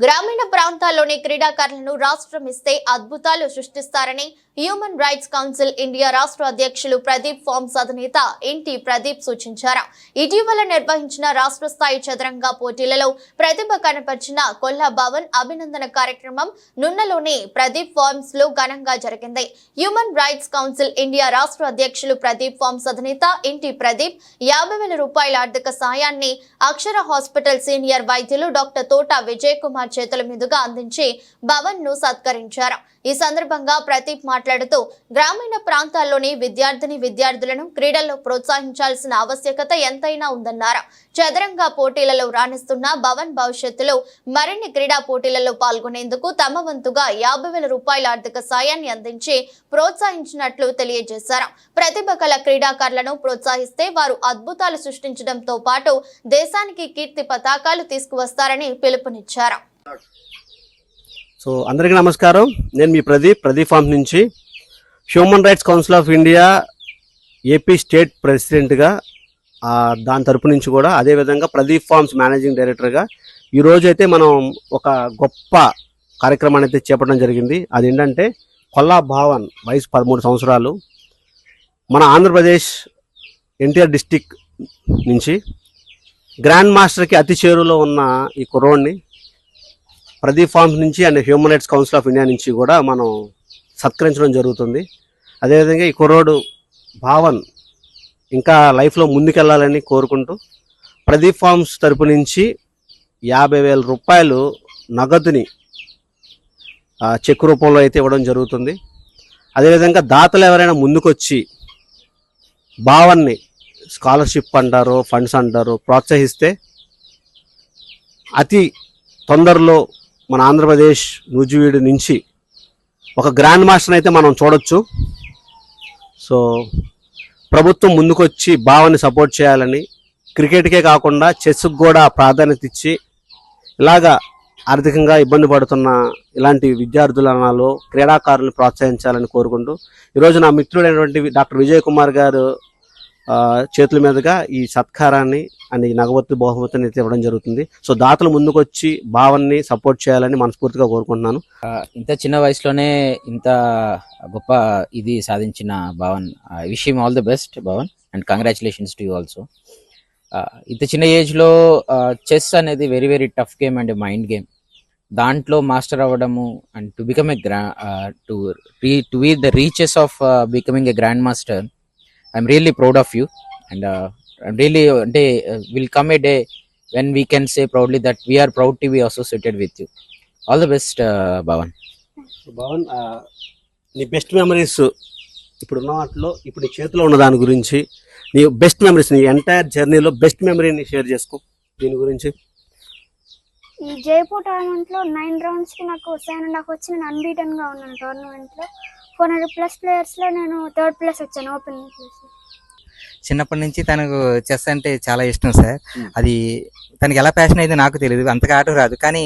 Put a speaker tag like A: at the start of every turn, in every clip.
A: గ్రామీణ ప్రాంతాల్లోని క్రీడాకారులను రాష్ట్రం ఇస్తే అద్భుతాలు సృష్టిస్తారని హ్యూమన్ రైట్స్ కౌన్సిల్ ఇండియా రాష్ట్ర అధ్యక్షులు ప్రదీప్ ఫార్మ్స్ అధినేత ఎన్టీ ప్రదీప్ సూచించారు. ఇటీవల నిర్వహించిన రాష్ట్ర స్థాయి చదరంగ పోటీలలో ప్రతిభ కనపరిచిన కొల్లా భవన్ అభినందన కార్యక్రమం నున్నలోని ప్రదీప్ ఫార్మ్స్లో ఘనంగా జరిగింది. హ్యూమన్ రైట్స్ కౌన్సిల్ ఇండియా రాష్ట్ర అధ్యక్షులు ప్రదీప్ ఫార్మ్స్ అధినేత ఎన్టీ ప్రదీప్ యాభై వేల రూపాయల ఆర్థిక సహాయాన్ని అక్షర హాస్పిటల్ సీనియర్ వైద్యులు డాక్టర్ తోట విజయ్ కుమార్ చేతుల మీదుగా అందించి భవన్ను సత్కరించారు. ఈ సందర్భంగా ప్రదీప్ మాట్లాడుతూ గ్రామీణ ప్రాంతాల్లోని విద్యార్థిని విద్యార్థులను క్రీడల్లో ప్రోత్సహించాల్సిన ఆవశ్యకత ఎంతైనా ఉందన్నారు. చదరంగ పోటీలలో రాణిస్తున్న భవన్ భవిష్యత్తులో మరిన్ని క్రీడా పోటీలలో పాల్గొనేందుకు తమ వంతుగా యాభై వేల రూపాయల ఆర్థిక సాయాన్ని అందించి ప్రోత్సహించినట్లు తెలియజేశారు. ప్రతిభ కళ క్రీడాకారులను ప్రోత్సహిస్తే వారు అద్భుతాలు సృష్టించడంతో పాటు దేశానికి కీర్తి పతాకాలు తీసుకువస్తారని పిలుపునిచ్చారు.
B: సో అందరికీ నమస్కారం. నేను మీ ప్రదీప్ ప్రదీప్ ఫార్మ్ నుంచి. Human rights council of India AP state ప్రెసిడెంట్గా దాని తరపు నుంచి కూడా అదేవిధంగా ప్రదీప్ ఫార్మ్స్ మేనేజింగ్ డైరెక్టర్గా ఈరోజు అయితే మనం ఒక గొప్ప కార్యక్రమాన్ని అయితే చేపట్టడం జరిగింది. అది ఏంటంటే కొల్లా భావన్ వయసు పదమూడు సంవత్సరాలు. మన ఆంధ్రప్రదేశ్ ఎన్టీఆర్ డిస్టిక్ నుంచి గ్రాండ్ మాస్టర్కి అతి చేరులో ఉన్న ఈ కుర్రోడ్ని ప్రదీప్ ఫార్మ్స్ నుంచి and human rights council of India నుంచి కూడా మనం సత్కరించడం జరుగుతుంది. అదేవిధంగా ఈ కుర్రోడు భావన్ ఇంకా లైఫ్లో ముందుకెళ్ళాలని కోరుకుంటూ ప్రదీప్ ఫార్మ్స్ తరపు నుంచి యాభై వేల రూపాయలు నగదుని చెక్ రూపంలో అయితే ఇవ్వడం జరుగుతుంది. అదేవిధంగా దాతలు ఎవరైనా ముందుకొచ్చి భావన్ని స్కాలర్షిప్ అంటారు ఫండ్స్ అంటారు ప్రోత్సహిస్తే అతి తొందరలో మన ఆంధ్రప్రదేశ్ నూజివీడు నుంచి ఒక గ్రాండ్ మాస్టర్ అయితే మనం చూడొచ్చు. సో ప్రభుత్వం ముందుకొచ్చి భావాన్ని సపోర్ట్ చేయాలని క్రికెట్కే కాకుండా చెస్కు కూడా ప్రాధాన్యత ఇచ్చి ఇలాగా ఆర్థికంగా ఇబ్బంది పడుతున్న ఇలాంటి విద్యార్థులలో క్రీడాకారులను ప్రోత్సహించాలని కోరుకుంటూ ఈరోజు నా మిత్రుడైనటువంటి డాక్టర్ విజయ్ కుమార్ గారు చేతుల మీదుగా ఈ సత్కారాన్ని అండ్ ఈ నగవత్తు బహుమతిని అయితే ఇవ్వడం జరుగుతుంది. సో దాతలు ముందుకొచ్చి భావాన్ని సపోర్ట్ చేయాలని మనస్ఫూర్తిగా కోరుకుంటున్నాను.
C: ఇంత చిన్న వయసులోనే ఇంత గొప్ప ఇది సాధించిన Bhavan. Wish him all the best Bhavan and congratulations to you also ఇంత చిన్న ఏజ్లో చెస్ అనేది very very tough game and mind game దాంట్లో మాస్టర్ అవ్వడము and to become a gra to re to be the reaches of becoming a grand master I'm really proud of you and I'm really అంటే will come a day when we can say proudly that we're proud to be associated with you all the best Bhavan
B: Bhavan నీ best memories ఇప్పుడు ఉన్న వాటిలో ఇప్పుడు నీ చేతిలో ఉన్న దాని గురించి నీ బెస్ట్ మెమరీస్ నీ ఎంటైర్ జర్నీలో బెస్ట్ మెమరీని షేర్ చేసుకో. దీని గురించి.
D: ఈ జైపూర్ టోర్నమెంట్లో నైన్ రౌండ్స్కి నాకు సెవెన్ అండ్ హాఫ్ వచ్చి నేను అన్బీటన్గా ఉన్నాను టోర్నమెంట్ లో ఫోర్ హండ్రెడ్ ప్లస్ ప్లేయర్స్లో నేను థర్డ్ ప్లేస్ వచ్చాను ఓపెనింగ్ ప్లేస్
E: చిన్నప్పటి నుంచి తనకు చెస్ అంటే చాలా ఇష్టం సార్. అది తనకి ఎలా ప్యాషన్ అయితే నాకు తెలియదు అంతగా ఆట రాదు. కానీ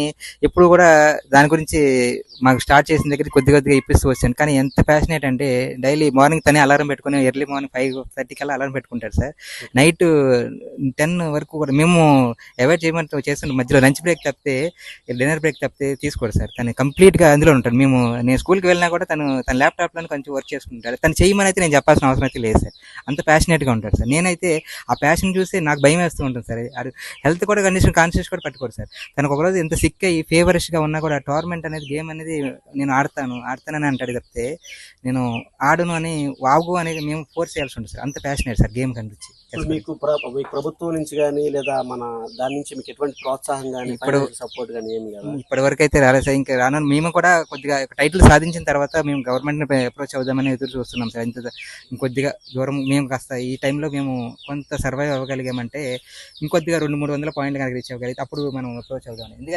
E: ఎప్పుడు కూడా దాని గురించి మాకు స్టార్ట్ చేసిన దగ్గర కొద్ది కొద్దిగా ఇప్పిస్తూ వచ్చాను. కానీ ఎంత ప్యాషనేట్ అంటే డైలీ మార్నింగ్ తనే అలారం పెట్టుకుని ఎర్లీ మార్నింగ్ ఫైవ్ థర్టీకి అలా అలారం పెట్టుకుంటాడు సార్. నైట్ టెన్ వరకు కూడా మేము అవాయిడ్ చేయమని చేస్తుంటాం మధ్యలో లంచ్ బ్రేక్ తప్పితే డిన్నర్ బ్రేక్ తప్పితే తీసుకోడు సార్. తను కంప్లీట్గా అందులో ఉంటాడు. మేము నేను స్కూల్కి వెళ్ళినా కూడా తను తన ల్యాప్టాప్లో కొంచెం వర్క్ చేసుకుంటాడు. తను చేయమని అయితే నేను చెప్పాల్సిన అవసరం అయితే లేదు సార్. అంత ప్యాషనేట్గా ఉంటారు సార్. నేనైతే ఆ ప్యాషన్ చూసి నాకు భయం వేస్తూ ఉంటుంది సార్. అది హెల్త్ కూడా కండిషన్ కాన్షియస్ కూడా పట్టుకోడు సార్. తనకు ఒకరోజు ఎంత సిక్ అయ్యి ఫేవరిష్గా ఉన్నా కూడా టోర్నమెంట్ అనేది గేమ్ అనేది నేను ఆడతాను ఆడతానని అంటాడు తప్పితే నేను ఆడును అని వాగు అనేది మేము ఫోర్స్ చేయాల్సి ఉంటుంది సార్. అంత ప్యాషనేట్ సార్ గేమ్ కనిపించి.
B: ఇప్పుడు మీకు ప్ర- మీకు ప్రభుత్వం నుంచి కానీ లేదా మన దాని నుంచి మీకు ఎటువంటి ప్రోత్సాహం కానీ
E: ఇప్పుడు-
B: సపోర్ట్ కానీ ఏమి లేదా?
E: ఇప్పటి వరకు అయితే రాలేదు సార్. ఇంకా రాను మేము కూడా కొద్దిగా టైటిల్ సాధించిన తర్వాత మేము గవర్నమెంట్ అప్రోచ్ అవుదామని ఎదురు చూస్తున్నాం సార్. ఇంత ఇంకొద్దిగా దూరం మేము కాస్త ఈ టైంలో మేము కొంత సర్వైవ్ అవ్వగలిగామంటే ఇంకొద్దిగా రెండు మూడు వందల పాయింట్లు కనుక రీచ్ అవ్వగలిగితే అప్పుడు మనం అప్రోచ్ అవుదాం ఎందుకంటే